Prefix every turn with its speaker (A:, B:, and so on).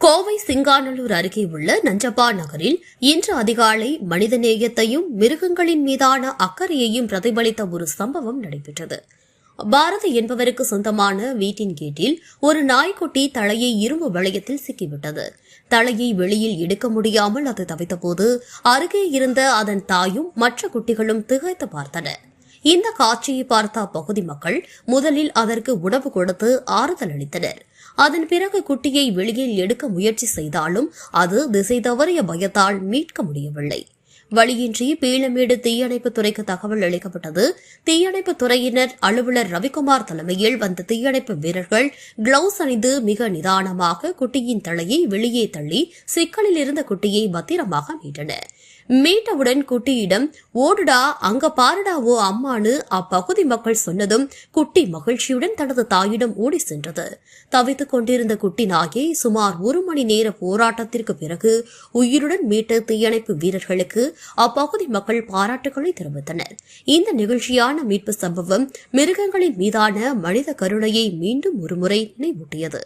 A: கோவை சிங்காநல்லூர் அருகே உள்ள நஞ்சப்பா நகரில் இன்று அதிகாலை மனிதநேயத்தையும் மிருகங்களின் மீதான அக்கறையையும் பிரதிபலித்த ஒரு சம்பவம் நடைபெற்றது. பாரதி என்பவருக்கு சொந்தமான வீட்டின் கேட்டில் ஒரு நாய்க்குட்டி தலையை இரும்பு வளையத்தில் சிக்கிவிட்டது. தலையை வெளியில் எடுக்க முடியாமல் அது தவித்தபோது அருகே இருந்த அதன் தாயும் மற்ற குட்டிகளும் திகைத்து பார்த்தனர். இந்த காட்சியை பார்த்த அப்பகுதி மக்கள் முதலில் அதற்கு உணவு கொடுத்து ஆறுதல் அளித்தனர். அதன் பிறகு குட்டியை வெளியில் எடுக்க முயற்சி செய்தாலும் அது திசை தவறிய பயத்தால் மீட்க முடியவில்லை. வழியின்றி பீளமேடு தீயணைப்பு துறைக்கு தகவல் அளிக்கப்பட்டது. தீயணைப்பு துறையினர் அலுவலர் ரவிக்குமார் தலைமையில் வந்த தீயணைப்பு வீரர்கள் கிளவுஸ் அணிந்து மிக நிதானமாக குட்டியின் தலையை வெளியே தள்ளி சிக்கலில் இருந்த குட்டியை பத்திரமாக மீட்டனர். மீட்டவுடன் குட்டியிடம் ஓடுடா அங்க பாருடா ஓ அம்மானு அப்பகுதி மக்கள் சொன்னதும் குட்டி மகிழ்ச்சியுடன் தனது தாயிடம் ஓடி சென்றது. தவித்துக் கொண்டிருந்த குட்டி நாயை சுமார் ஒரு மணி நேர போராட்டத்திற்கு பிறகு உயிருடன் மீட்ட தீயணைப்பு வீரர்களுக்கு அப்பகுதி மக்கள் பாராட்டுகளை தெரிவித்தனர். இந்த நிகழ்ச்சியான மீட்பு சம்பவம் மிருகங்களின் மீதான மனித கருணையை மீண்டும் ஒருமுறை நினைவூட்டியது.